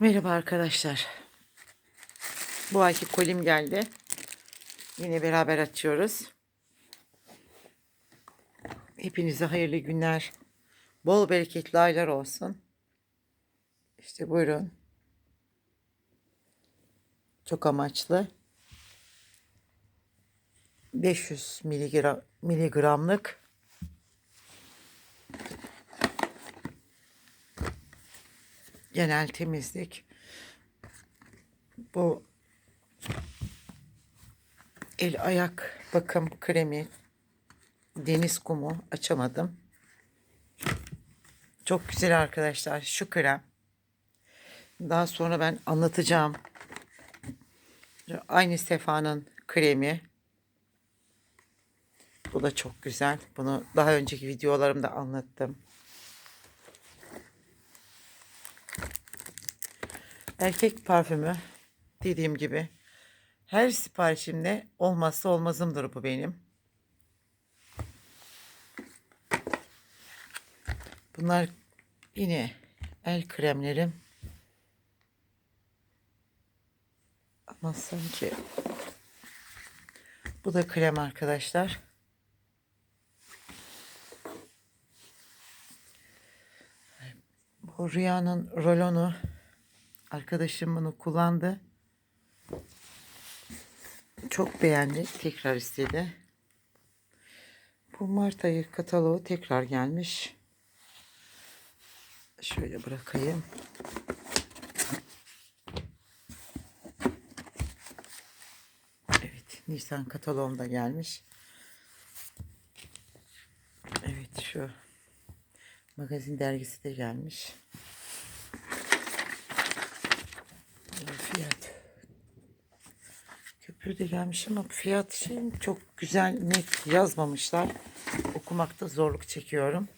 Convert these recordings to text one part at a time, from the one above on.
Merhaba arkadaşlar. Bu ayki kolim geldi. Yine beraber açıyoruz. Hepinize hayırlı günler. Bol bereketli aylar olsun. İşte buyurun. Çok amaçlı. 500 miligram, miligramlık genel temizlik. Bu el ayak bakım kremi deniz kumu açamadım. Çok güzel arkadaşlar şu krem. Daha sonra ben anlatacağım. Aynı Sefa'nın kremi. Bu da çok güzel. Bunu daha önceki videolarımda anlattım. Erkek parfümü dediğim gibi her siparişimde olmazsa olmazımdır bu benim. Bunlar yine el kremlerim. Ama sanki bu da krem arkadaşlar. Bu Rüya'nın rolonu Arkadaşım bunu kullandı. Çok beğendi. Tekrar istedi. Bu Mart ayı kataloğu tekrar gelmiş. Şöyle bırakayım. Evet. Nisan kataloğum gelmiş. Evet şu magazin dergisi de gelmiş. fiyat. De gelmiş ama fiyat şey çok güzel net yazmamışlar. Okumakta zorluk çekiyorum.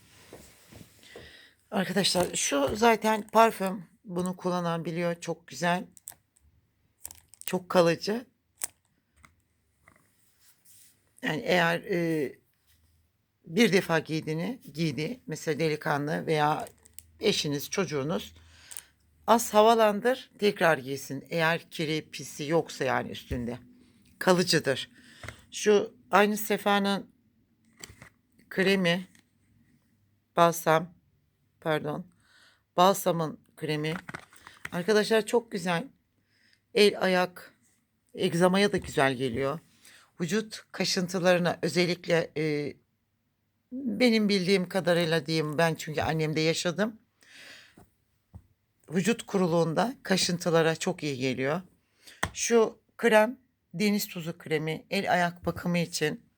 Arkadaşlar şu zaten parfüm. Bunu kullanan biliyor. Çok güzel. Çok kalıcı. Yani eğer e, bir defa giydiğini giydi. Mesela delikanlı veya eşiniz, çocuğunuz Az havalandır tekrar giysin. Eğer kiri pisi yoksa yani üstünde. Kalıcıdır. Şu aynı Sefa'nın kremi balsam pardon balsamın kremi arkadaşlar çok güzel el ayak egzamaya da güzel geliyor vücut kaşıntılarına özellikle e, benim bildiğim kadarıyla diyeyim ben çünkü annemde yaşadım vücut kuruluğunda kaşıntılara çok iyi geliyor. Şu krem deniz tuzu kremi el ayak bakımı için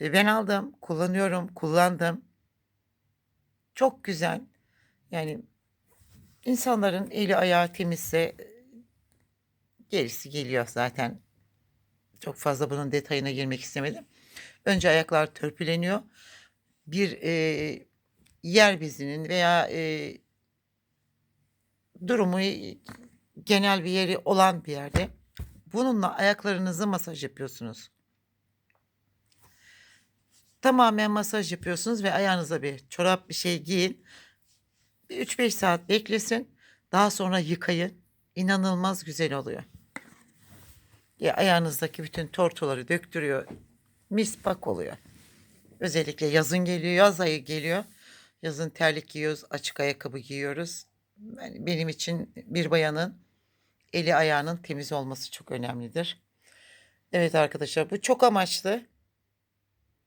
e, ben aldım, kullanıyorum, kullandım. Çok güzel. Yani insanların eli ayağı temizse e, gerisi geliyor zaten. Çok fazla bunun detayına girmek istemedim. Önce ayaklar törpüleniyor. Bir e, yer bezinin veya e, durumu genel bir yeri olan bir yerde bununla ayaklarınızı masaj yapıyorsunuz. Tamamen masaj yapıyorsunuz ve ayağınıza bir çorap bir şey giyin. Bir 3-5 saat beklesin. Daha sonra yıkayın. İnanılmaz güzel oluyor. Ya ayağınızdaki bütün tortuları döktürüyor. Mis bak oluyor. Özellikle yazın geliyor, yaz ayı geliyor. Yazın terlik giyiyoruz, açık ayakkabı giyiyoruz yani benim için bir bayanın eli ayağının temiz olması çok önemlidir. Evet arkadaşlar bu çok amaçlı.